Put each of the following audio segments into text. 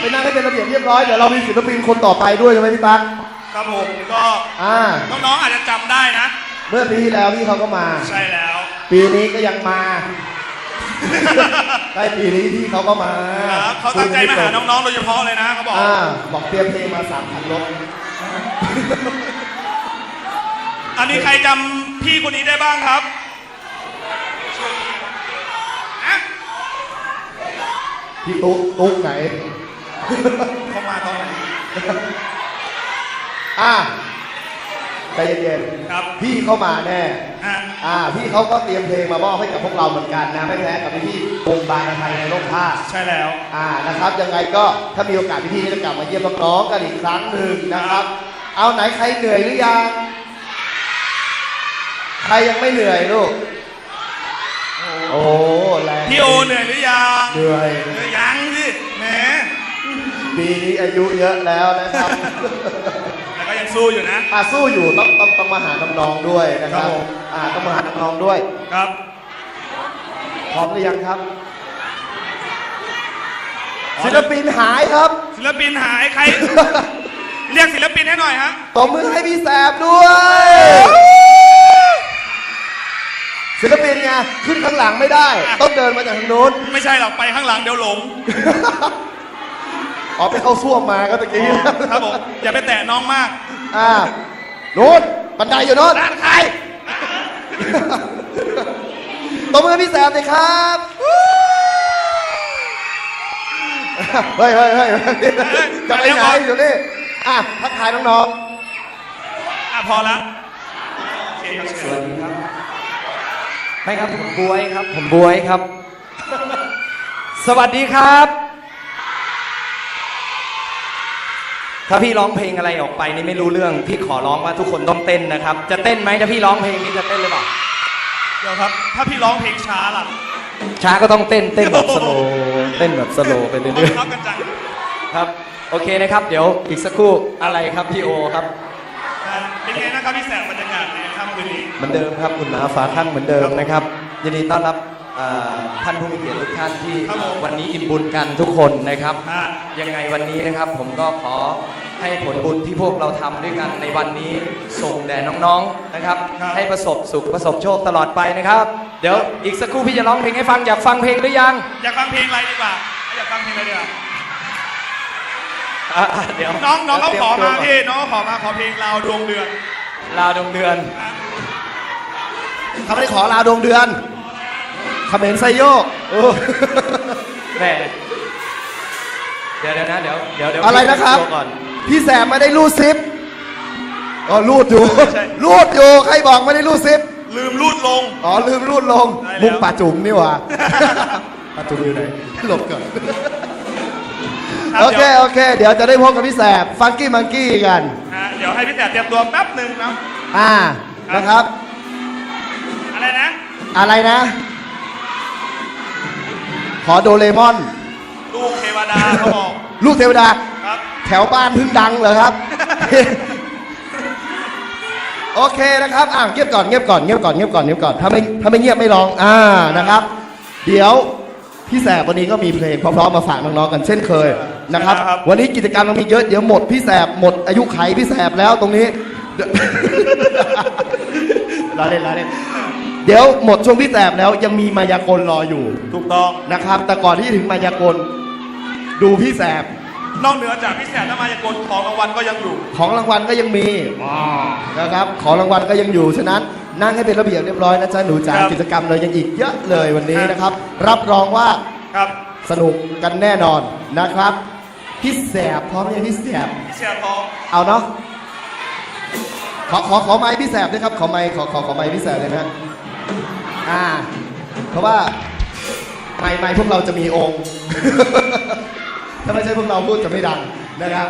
ไปนั่งให้เป็นระเบียบเรียบร้อย เดี๋ยวเรามีศิลปินคนต่อไปด้วยใช่ไหมพี่ตั๊กครับผมก็อ่าน้องๆอาจจะจำได้นะ เมื่อปีที่แล้วพี่เขาก็มา ใช่แล้ว ปีนี้ก็ยังมาได้ปีนี้พี่เขาก็มาครับเขาตั้งใจมาหาน้องๆโดยเฉพาะเลยนะเขาบอกอ่าบอกเตรียมเพลงมาสามพันรถอันนี้ใครจำพี่คนนี้ได้บ้างครับอะพี่ตุ๊กตุ๊กไหน เขามาตอนไหนอ่าใจเย็นครับ ๆพี่เข้ามาแน่อะอ่า พี่เขาก็เตรียมเพลงมามอบให้กับพวกเราเหมือนกันนะ ไม่แพ้กับพี่ๆวงบางไทยในโลกผ้า ใช่แล้ว อ่า นะครับ ยังไงก็ถ้ามีโอกาสพี่ๆก็จะกลับมาเยี่ยมน้องๆกันอีกครั้งหนึ่งนะครับ เอาไหนใครเหนื่อยหรือยัง ใครยังไม่เหนื่อยลูก โอ้แรงพี่โอเหนื่อยหรือยังเหนื่อยเหนื่อยยังสิแหม ปีนี้อายุเยอะแล้วนะครับแต่ก็ยังสู้อยู่นะ อ่าสู้อยู่ต้องต้องต้องมาหาน้องๆด้วยนะครับครับผม อ่าต้องมาหาน้องๆด้วย ครับ พร้อมหรือยังครับ ศิลปินหายครับ ศิลปินหายใคร เรียกศิลปินให้หน่อยฮะ ตบมือให้พี่แสบด้วย ศิลปินไงขึ้นข้างหลังไม่ได้ ต้องเดินมาจากทางโน้น ไม่ใช่หรอกไปข้างหลังเดี๋ยวหลง ออกไปเข้าซ่วมมาก็ตะกี้ครับผมอย่าไปแตะน้องมาก อ่าโน้นบันไดอยู่โน้นด้านใครตบมือให้พี่แสบเลยครับเฮ้ยเฮ้ยเฮ้ยจะไปไหนเดี๋ยวนี้อะทักทายน้องอะพอละโอเคครับเชิญไม่ครับผมบวยครับ ผมบวยครับ สวัสดีครับ ถ้าพี่ร้องเพลงอะไรออกไปนี่ไม่รู้เรื่อง พี่ขอร้องว่าทุกคนต้องเต้นนะครับ จะเต้นไหมถ้าพี่ร้องเพลงนี้จะเต้นหรือเปล่าเดี๋ยวครับ ถ้าพี่ร้องเพลงช้าล่ะ ช้าก็ต้องเต้นเต้นแบบสโลว์เต้นแบบสโลว์ไปเรื่บัอยงคับกันจังๆครับ โอเคนะครับ เดี๋ยวอีกสักครู่อะไรครับพี่โอครับอะเป็นไงนะครับพี่แสบบรรยากาศในค่ำคืนนี้เหมือนเดิมครับคุณหมาฝาข้างเหมือนเดิมนะครับยินดีต้อนรับเอ่อท่านผู้มีเกียรติทุกท่านที่ครับผมวันนี้อิ่มบุญกันทุกคนนะครับฮะยังไงวันนี้นะครับผมก็ขอ ให้ผลบุญที่พวกเราทำด้วยกันในวันนี้ส่งแด่น้องๆนะครับ ครับ ให้ประสบสุขประสบโชคตลอดไปนะครับ เดี๋ยวอีกสักครู่พี่จะร้องเพลงให้ฟังอยากฟังเพลงหรือยังอยากฟังเพลงอะไรดีกว่า อยากฟังเพลงอะไรดีกว่า อะอะเดี๋ยวน้องน้องเขาดี๋ยวขอตรียมาตัวก่นพี่น้องเขาขอมาขอเพลงลาวดวงเดือนลาวดวงเดือนๆเขาไม่ได้ขอลาดวงเดือนเขมรไซโยกเออแหมเดี๋ยวเดี๋ยวนะเดี๋ยวเดี๋ยวเดี๋ยวอะไรนะครับ พี่เตยมตัวก่อน พี่แสบไม่ได้รูดซิปอ๋อรูดอยู่ใช่รูดอยู่ ใครบอกไม่ได้รูดซิป ลืมรูดลง อ๋อลืมรูดลง ได้แล้ว มุกป่าจุ๋มนี่หว่า ป่าจุ๋มอยู่ไหนหลบก่อนครับโอเค ดี๋ยวโอเค เดี๋ยวจะได้พบกับพี่แสบฟังกี้มังกี้กัน ฮะเดี๋ยวให้พี่แสบเตรียมตัวแป๊บหนึ่งนะ อ่า ครับ นะครับ อะไรนะ อะไรนะ ขอโดเรมอน ลูกเทวดาเขาบอก ลูกเทวดาครับแถวบ้านเพึ่งดังเหรอครับ โอเคนะครับอ่าเงียบก่อนเงียบก่อนเงียบก่อนเงียบก่อนเงียบก่อนถ้าไม่ถ้าไม่เงียบไม่ร้องอ่านะครับ เดี๋ยวพี่แสบวันนี้ก็มีเพลงเพร้อมๆมาฝากน้องๆกันเช่นเคยนะครับ ครับ วันนี้กิจกรรมเรามีเยอะเดี๋ยวหมดพี่แสบหมดอายุไขพี่แสบแล้วตรงนี้รอเล่นรอเล่นเดี๋ยวหมดช่วงพี่แสบแล้วยังมีมายากลรออยู่ ถูกต้อง นะครับแต่ก่อนที่จะถึงมายากล ดูพี่แสบ นอกเหนือจากพี่แสบถ้ามายากลของรางวัลก็ยังอยู่ ของรางวัลก็ยังมีนะครับ ของรางวัลก็ยังอยู่ ฉะนั้นนั่งให้เป็นระเบียบเรียบร้อยนะจ๊ะหนูจ๋าครับกิจกรรมเรายังอีกเยอะเลยวันนี้ครับนะครับ รับรองว่าครับ สนุกกันแน่นอนนะครับพี่แสบพร้อมยังพี่แสบพี่แสบพร้อมเอาเนาะขอขอขอไม้พี่แสบด้วยครับขอไม้ขอขอขอไม้พี่แสบเลยนะอ่า เพราะว่าไม้ไม้พวกเราจะมีองค์ ถ้าไม่ใช่พวกเราพูดจะไม่ดังนะครับ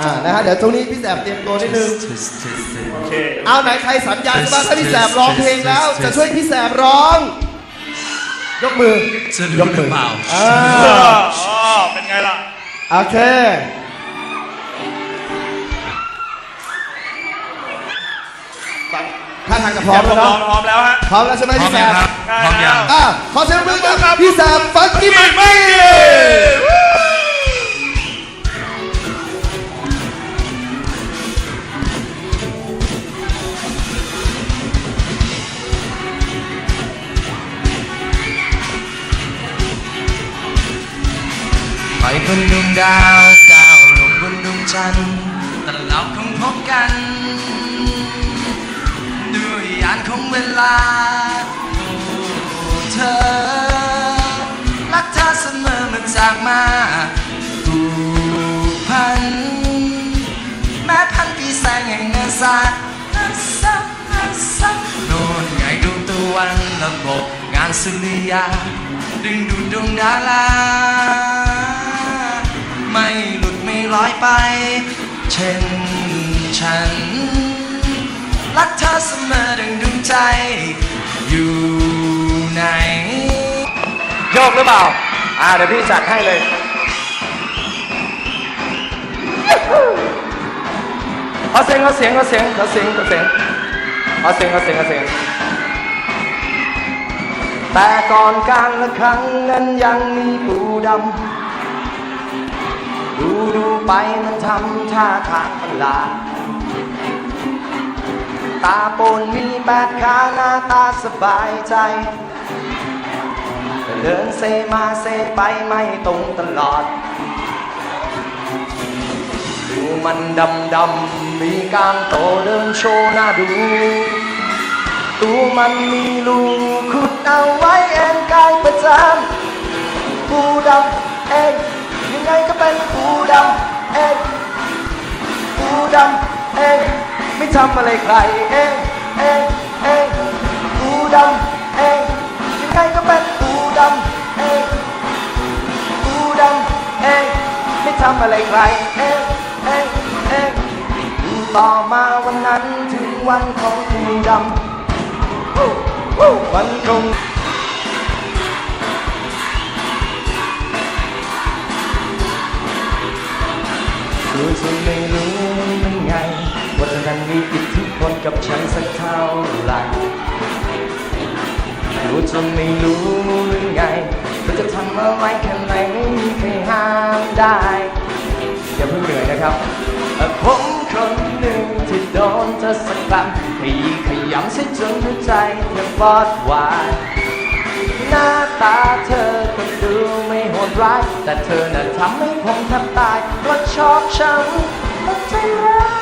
อ่านะฮะเดี๋ยวตรงนี้พี่แสบเตรียมตัวนิดนึงโอเคเอาไหนใครสัญญาณว่าถ้าพี่แสบร้องเพลงแล้ว จะช่วยพี่แสบร้อง ยกมือจะรู้หรือเปล่าอ่าอ๋อเป็นไงล่ะโอเคาทางจะพร้อมแล้วเพร้อมแล้วฮะพร้อมแล้วใช่ไหมพี่แซมพร้อมยังอะขอเสียงปรบมือครับพี่แซมฟังกี้มันไม่ไปบนดวงดาวดาวลงบนดวงจันทร์แต่เราคงพบกัน ของเวลาเธอ รักเธอเสมอมื่อจากมาผูกพัน แม้พันปีแสงแห่งเงินสาดฮัสซับฮัสซับโน่นไงดวงตะวันระบบงานสุริยา ดึงดูดดวงดาราไม่หลุดไม่ลอยไป เช่นฉัน รักเธอเสมอดังดวงใจ อยู่ไหน โยกหรือเปล่า อ่าเดี๋ยวพี่จัดให้เลย เอาเสียงเอาเสียงเอาเสียงเอาเสียงเอาเสียงเอาเสียงเอาเสียงเอาเสียงแต่ก่อนกลางละครั้งนั้นยังมีปูดำ ดูดูไปมันทำท่าทางประหลาด ตาปนมีแปดขาหน้าตาสบายใจ เดินเซมาเซไปไม่ตรงตลอด ดูมันดำดำมีกางโตเดินโชว์หน้าดู ตัวมันมีรูขุดเอาไว้เองกายประจำปูดำเองยังไงก็เป็นปูดำเองปูดำเอง ไม่ทำอะไรใครเองเองเองกูดำเองยังไงก็เป็นกูดำเองกูดำเองไม่ทำอะไรใครเองเองเองดูต่อมาวันนั้นถึงวันของกูดำวันคง ท่าไหร่รู้จะไม่รู้ยังไงว่าจะทำอะไรแค่ไหนไม่มีใครห้ามได้อย่าเพิ่งเหนื่อยนะครับผมคนหนึ่งที่โดนเธอสักครั้งขยี้ขยำเสียจนหัวใจแทบวอดวายหน้าตาเธอก็ดูไม่โหดร้าย แต่เธอน่ะทำให้ผมแทบตายเพราะชอบฉันและใจร้าย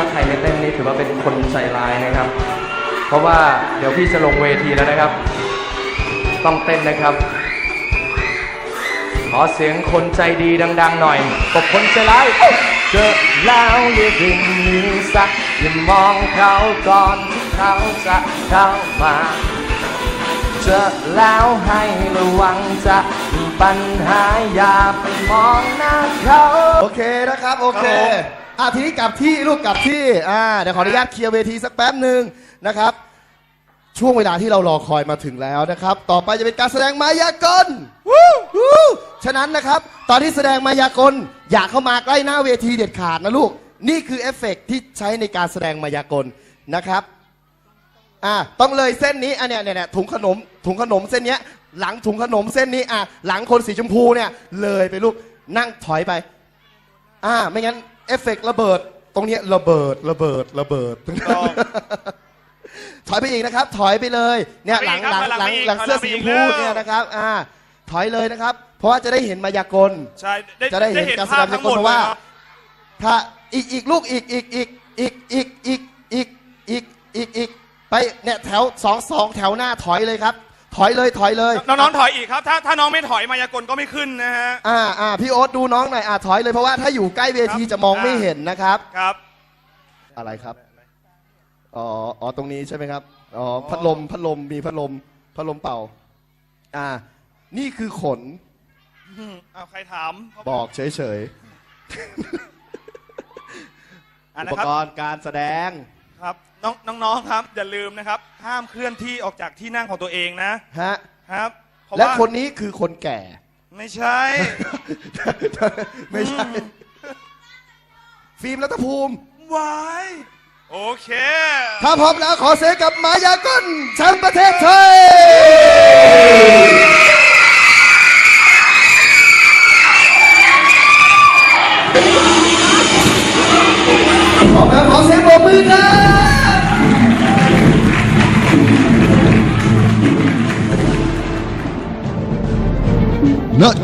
ถ้าใครไม่เต้นนี่ถือว่าเป็นคนใจร้ายนะครับ เพราะว่าเดี๋ยวพี่จะลงเวทีแล้วนะครับ ต้องเต้นนะครับ ขอเสียงคนใจดีดัง ๆ หน่อยกบคนใจร้ายเกิดแล้วอย่าดึงมือสักอย่ามองเขาก่อนที่เขาจะเข้ามาเจอแล้วให้ระวังจะมีปัญหาอย่าไปมองหน้าเขา โอเคนะครับ โอเค ครับผม อะทีนี้กลับที่ลูกกลับที่อ่าเดี๋ยวขออนุญาตเคลียร์เวทีสักแป๊บหนึ่งนะครับ ช่วงเวลาที่เรารอคอยมาถึงแล้วนะครับ ต่อไปจะเป็นการแสดงมายากลวู้วู้ฉะนั้นนะครับ ตอนที่แสดงมายากลอย่าเข้ามาใกล้หน้าเวทีเด็ดขาดนะลูก นี่คือเอฟเฟกต์ที่ใช้ในการแสดงมายากลนะครับอ่าต้องเลยเส้นนี้อันเนี้ยเนี่ยเนี่ยถุงขนมถุงขนมเส้นเนี้ย หลังถุงขนมเส้นนี้อะหลังคนสีชมพูเนี่ยเลยไปลูกนั่งถอยไป อ่าไม่งั้น เอฟเฟกต์ระเบิด ตรงเนี้ยระเบิดระเบิดระเบิด ต้อง ถอยไปอีกนะครับ ถอยไปเลย เนี่ยหลังหลังหลังหลังเสื้อสีชมพูเนี่ยนะครับ อ่า ถอยเลยนะครับ เพราะว่าจะได้เห็นมายากล ใช่จะได้เห็นการแสดงทั้งหมายากลเพราะว่าลยครับ ถ้าอีกอีกลูกอีกอีกอีกอีกอีกอีกอีกอีกอีกอีกไปเนี่ยแถวสองสองแถวหน้าถอยเลยครับ ถอยเลยถอยเลยน้องๆถอยอีกครับ ถ้าถ้าน้องไม่ถอยมายากลก็ไม่ขึ้นนะฮะอ่าอ่าพี่โอ๊ตดูน้องหน่อยอ่าถอยเลยเพราะว่าถ้าอยู่ใกล้เวทีครับจะมองไม่เห็นนะครับครับ อะไรครับอ๋ออ๋อตรงนี้ใช่ไหมครับอ๋อพัดลมพัดลมมีพัดลมพัดลมเป่า อ่า นี่คือขนอืมเอาใครถาม บอกเฉยอะๆอุนะปครับกรณ์การแสดงครับ น้องน้องๆครับ อย่าลืมนะครับ ห้ามเคลื่อนที่ออกจากที่นั่งของตัวเองนะฮะครับเพราะและว่าคนนี้คือคนแก่ ไม่ใช่ ไม่ใช่ ฟิล์มรัตภูมิวายโอเค ถ้าพร้อมแล้วขอเสียงกับมายากลแชมป์ประเทศไทย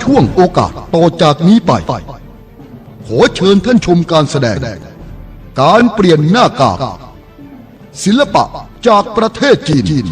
ช่วงโอกาสต่อจากนี้ไป ขอเชิญท่านชมการแสดง การเปลี่ยนหน้ากากศิลปะจากประเทศจีน